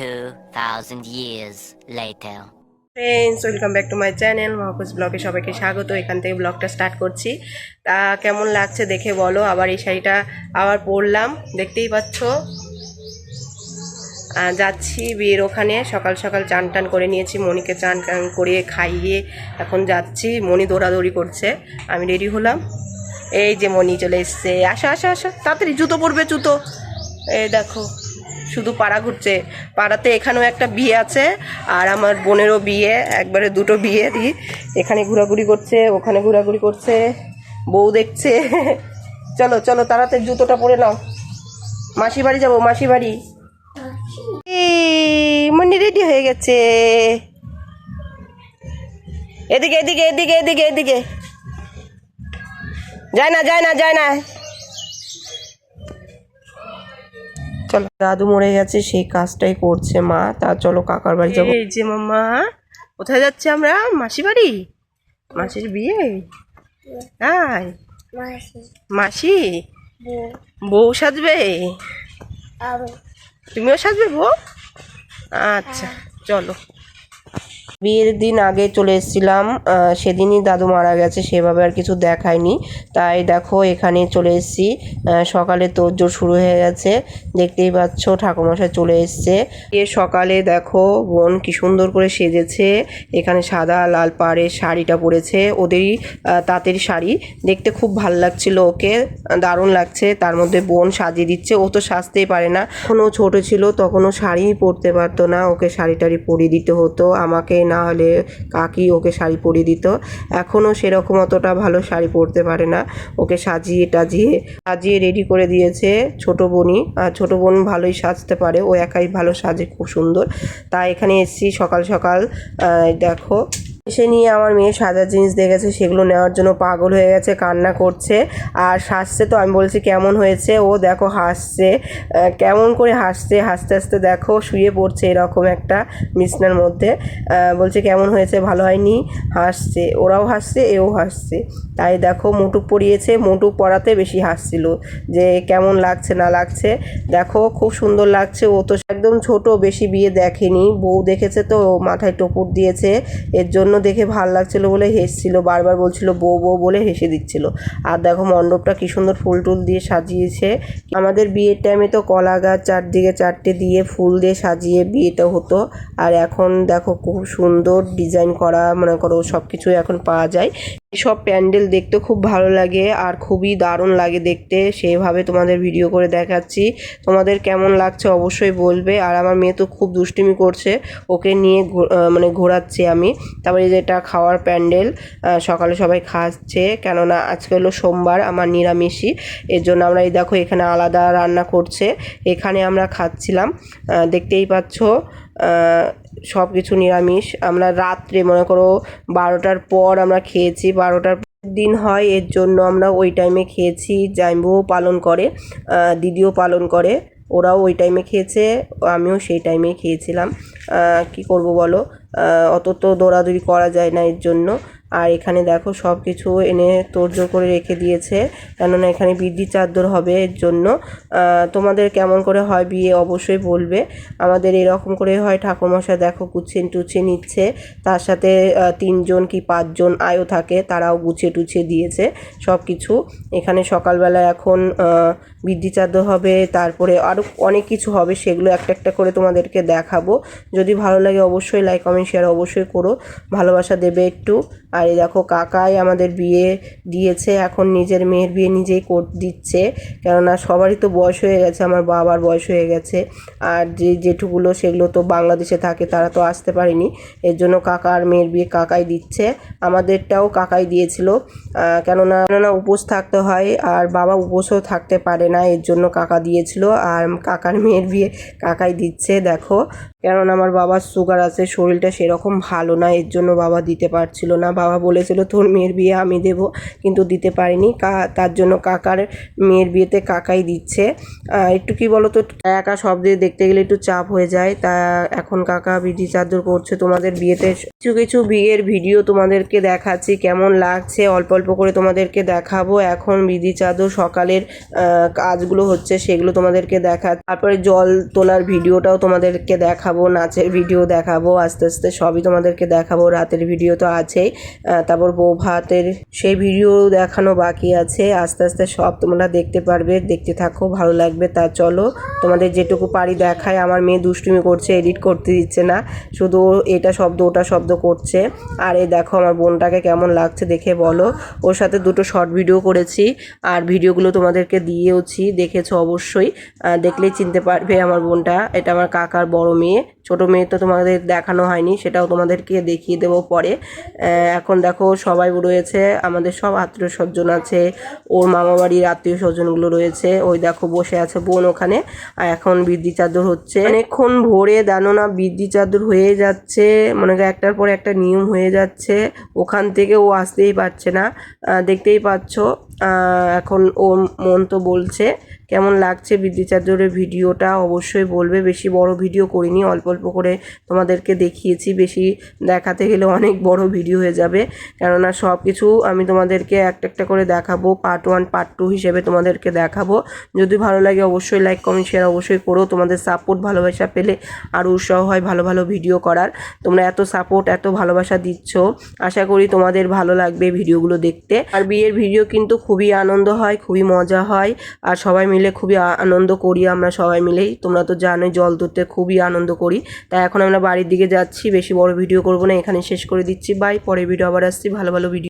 2,000 years later. Friends welcome back to my channel মহাকুশ ব্লগে সবাইকে স্বাগত। এখান থেকে ব্লগটা স্টার্ট করছি। তা কেমন লাগছে দেখে বলো। আবার এই শাড়িটা আবার পরলাম। দেখতেই পাচ্ছ। যাচ্ছি বিয়ের ওখানে। সকাল সকাল চান টান করে নিয়েছি। মনিকে চান টান করে খাইয়ে এখন যাচ্ছি। মনি দৌড়াদৌড়ি করছে। আমি রেডি হলাম। এই যে মনি চলে এসছে। আসো আসো আসো। তাড়াতাড়ি জুতো পরবে জুতো। এই দেখো। শুধু পাড়া ঘুরছে। পাড়াতে এখানেও একটা বিয়ে আছে, আর আমার বোনেরও বিয়ে, একবারে দুটো বিয়ে দি এখানে ঘোরাঘুরি করছে, ওখানে ঘোরাঘুরি করছে, বউ দেখছে। চলো চলো তাড়াতাড়ি জুতোটা পরে নাও। মাসি বাড়ি যাব মাসি বাড়ি। মনি রেডি হয়ে গেছে। এদিকে এদিকে এদিকে এদিকে এদিকে। যায় না যায় না যায় না। চলো দাদু মরে গেছে সেই কাজটাই করছে মা। তা চলো কাকার বাড়ি যাব। এই যে মাম্মা কোথায় যাচ্ছে আমরা? মাসি বাড়ি? মাসির বিয়ে? তাই মাসি? বউ সাজবে? তুমিও সাজবে বউ? আচ্ছা চলো। বিয়ের দিন আগে চলে এসেছিলাম সেদিনই দাদু মারা গেছে, সেভাবে আর কিছু দেখায়নি। তাই দেখো, এখানে চলে এসেছি। সকালে তোরজোর শুরু হয়ে গেছে। দেখতেই পাচ্ছ ঠাকুমশাই চলে এসছে। এ সকালে দেখো, বোন কি সুন্দর করে সেজেছে। এখানে সাদা লাল পাড়ের শাড়িটা পরেছে। ওদেরই তাঁতের শাড়ি। দেখতে খুব ভালো লাগছিল ওকে, দারুণ লাগছে। তার মধ্যে বোন সাজিয়ে দিচ্ছে। ও তো সাজতেই পারে না। যখন ও ছোট ছিল, তখন ও শাড়ি পরতে পারতো না। ওকে শাড়ি টাড়ি পরিয়ে দিতে হতো। আমাকে না হলে কাকি ওকে শাড়ি পরিয়ে দিত। এখনও সেরকম অতটা ভালো শাড়ি পরতে পারে না। ওকে সাজিয়ে টাজিয়ে, সাজিয়ে রেডি করে দিয়েছে ছোট বোনই। আর ছোটো বোন ভালোই সাজতে পারে। ও একাই ভালো সাজে, খুব সুন্দর। তা এখানে এসছি সকাল সকাল। দেখো এসে নিয়ে আমার মেয়ে সাজার জিনিস দেখেছে, সেগুলো নেওয়ার জন্য পাগল হয়ে গেছে, কান্না করছে। আর হাসছে তো, আমি বলছি, কেমন হয়েছে? ও দেখো, হাসছে। কেমন করে হাসছে, হাসতে হাসতে দেখো, শুয়ে পড়ছে এরকম একটা বিছনার মধ্যে। বলছে, কেমন হয়েছে? ভালো হয়নি? হাসছে। ওরাও হাসছে, এও হাসছে। তাই দেখো মুটুক পরিয়েছে মুটুক পরাতে বেশি হাসছিল যে কেমন লাগছে, না লাগছে। দেখো, খুব সুন্দর লাগছে। ও তো একদম ছোট, বেশি বিয়ে দেখেনি। বউ দেখেছে তো, মাথায় টপুর দিয়েছে। এর জন্য দেখে ভালো লাগছিল বলে হেসছিল, বারবার বলছিল, বউ বউ বলে হেসে দিচ্ছিল। আর দেখো মণ্ডপটা কী সুন্দর ফুল টুল দিয়ে সাজিয়েছে। আমাদের বিয়ের টাইমে তো কলা গাছ চারদিকে চারটে দিয়ে ফুল দিয়ে সাজিয়ে বিয়েটা হতো। আর এখন দেখো খুব সুন্দর ডিজাইন করা, মনে করো সব কিছুই এখন পাওয়া যায়। সব প্যান্ডেল দেখতে খুব ভালো লাগে আর খুবই দারুণ লাগে দেখতে। সেইভাবে তোমাদের ভিডিও করে দেখাচ্ছি। তোমাদের কেমন লাগছে অবশ্যই বলবে। আর আমার মেয়ে তো খুব দুষ্টুমি করছে। ওকে নিয়ে মানে ঘোরাচ্ছি আমি। তারপরে এই যে এটা খাওয়ার প্যান্ডেল সকালে সবাই খাচ্ছে। কেননা আজকে হলো সোমবার, আমার নিরামিষই। এর জন্য আমরা এই দেখো এখানে আলাদা রান্না করছে। এখানে আমরা খাচ্ছিলাম। দেখতেই পাচ্ছ। সব কিছু নিরামিষ। আমরা রাত্রে, মনে করো, বারোটার পর আমরা খেয়েছি, বারোটার দিন হয়, এর জন্য আমরা ওই টাইমে খেয়েছি জাইম্বুও পালন করে দিদিও পালন করে, ওরাও ওই টাইমে খেয়েছে, আমিও সেই টাইমে খেয়েছিলাম। কি করব বলো? অত তো দৌড়াদৌড়ি করা যায় না এর জন্য। আর এখানে দেখো সব কিছু এনে তোড়জোড় করে রেখে দিয়েছে, কেননা এখানে বৃদ্ধি চাদর হবে এর জন্য। তোমাদের কেমন করে হয় বিয়ে অবশ্যই বলবে। আমাদের এরকম করে হয় ঠাকুরমশাই দেখো গুছিয়ে টুছিয়ে নিচ্ছে, তার সাথে তিনজন কি পাঁচজন আয়ও থাকে, তারাও গুছিয়ে টুছিয়ে দিয়েছে সব কিছু এখানে সকালবেলা এখন বৃদ্ধি চাদর হবে, তারপরে আরও অনেক কিছু হবে, সেগুলো একটা একটা করে তোমাদেরকে দেখাবো। যদি ভালো লাগে অবশ্যই লাইক কমেন্ট শেয়ার অবশ্যই করো। ভালোবাসা দেবে একটু। আর এই দেখো কাকাই আমাদের বিয়ে দিয়েছে, এখন নিজের মেয়ের বিয়ে নিজেই কর, দিচ্ছে। কেননা সবারই তো বয়স হয়ে গেছে, আমার বাবার বয়স হয়ে গেছে। আর যে জেঠুগুলো সেগুলো তো বাংলাদেশে থাকে, তারা তো আসতে পারেনি। এর জন্য কাকার মেয়ের বিয়ে কাকাই দিচ্ছে। আমাদেরটাও কাকাই দিয়েছিল। কেননা কেননা উপোস থাকতে হয়, আর বাবা উপোসও থাকতে পারে না, এর জন্য কাকা দিয়েছিল। আর কাকার মেয়ের বিয়ে কাকাই দিচ্ছে, দেখো। কেননা আমার বাবার সুগার আছে, শরীরটা সেরকম ভালো না, এর জন্য বাবা দিতে পারছিল না বাবা বাবা বলেছিল, তোর মেয়ের বিয়ে আমি দেব। কিন্তু দিতে পারিনি। কা, তার জন্য কাকার মেয়ের বিয়েতে কাকাই দিচ্ছে। একটু কি বলো তো একা সব দিয়ে দেখতে গেলে একটু চাপ হয়ে যায়। তা এখন কাকা বিধি চাদর করছে তোমাদের বিয়েতে। কিছু কিছু বিয়ের ভিডিও তোমাদেরকে দেখাচ্ছি, কেমন লাগছে? অল্প অল্প করে তোমাদেরকে দেখাবো। এখন বিধি চাদর সকালের কাজগুলো হচ্ছে সেগুলো তোমাদেরকে দেখা, তারপরে জল তোলার ভিডিওটাও তোমাদেরকে দেখাবো, নাচের ভিডিও দেখাবো, আস্তে আস্তে সবই তোমাদেরকে দেখাবো। রাতের ভিডিও তো আছেই। তারপর বউ ভাতের সেই ভিডিও দেখানো বাকি আছে। আস্তে আস্তে সব তোমরা দেখতে পারবে, দেখতে থাকো, ভালো লাগবে। তা চলো, তোমাদের যেটুকু পারি দেখায় আমার মেয়ে দুষ্টুমি করছে এডিট করতে দিচ্ছে না। শুধু এটা শব্দ, ওটা শব্দ করছে। আর এই দেখো আমার বোনটাকে কেমন লাগছে দেখে বলো। ওর সাথে দুটো শর্ট ভিডিও করেছি। আর ভিডিওগুলো তোমাদেরকে দিয়েওছি, দেখেছ অবশ্যই। দেখলেই চিনতে পারবে আমার বোনটা। এটা আমার কাকার বড় মেয়ে। ছোট মেয়ে তো তোমাদের দেখানো হয়নি, সেটাও তোমাদেরকে দেখিয়ে দেবো পরে। এখন দেখো সবাই রয়েছে, আমাদের সব আত্মীয় স্বজন আছে, ওর মামা বাড়ির আত্মীয় স্বজনগুলো রয়েছে, ওই দেখো বসে আছে বোন ওখানে, আর এখন বৃদ্ধি চাদর হচ্ছে। অনেকক্ষণ ভোরে, জানো না বৃদ্ধি চাদর হয়ে যাচ্ছে, মনে করো একটার পর একটা নিয়ম হয়ে যাচ্ছে, ওখান থেকে ও আসতেই পারছে না দেখতেই পাচ্ছ। এখন ও মন তো বলছে। কেমন লাগছে বৃদ্ধি চাদরের ভিডিওটা? অবশ্যই বলবে। বেশি বড় ভিডিও করিনি, অল্প অল্প করে তোমাদেরকে দেখিয়েছি। বেশি দেখাতে গেলে অনেক বড় ভিডিও হয়ে যাবে। কেননা সব কিছু আমি তোমাদেরকে একটা একটা করে দেখাবো। পার্ট ওয়ান, পার্ট টু হিসেবে তোমাদেরকে দেখাবো। যদি ভালো লাগে অবশ্যই লাইক, কমেন্ট, শেয়ার অবশ্যই করো। তোমাদের সাপোর্ট, ভালোবাসা পেলে আরও উৎসাহ হয় ভালো ভালো ভিডিও করার। তোমরা এত সাপোর্ট, এত ভালোবাসা দিচ্ছ। আশা করি তোমাদের ভালো লাগবে ভিডিওগুলো দেখতে। আর বিয়ের ভিডিও কিন্তু খুবই আনন্দ হয়, খুবই মজা হয় আর সবাই মিলে খুবই আনন্দ করি আমরা সবাই মিলেই। তোমরা তো জানোই জল তুলতে খুবই আনন্দ করি। তাই এখন আমরা বাড়ির দিকে যাচ্ছি, বেশি বড় ভিডিও করব না এখানে শেষ করে দিচ্ছি। বাই পরে ভিডিও আবার আসছি, ভালো ভালো ভিডিও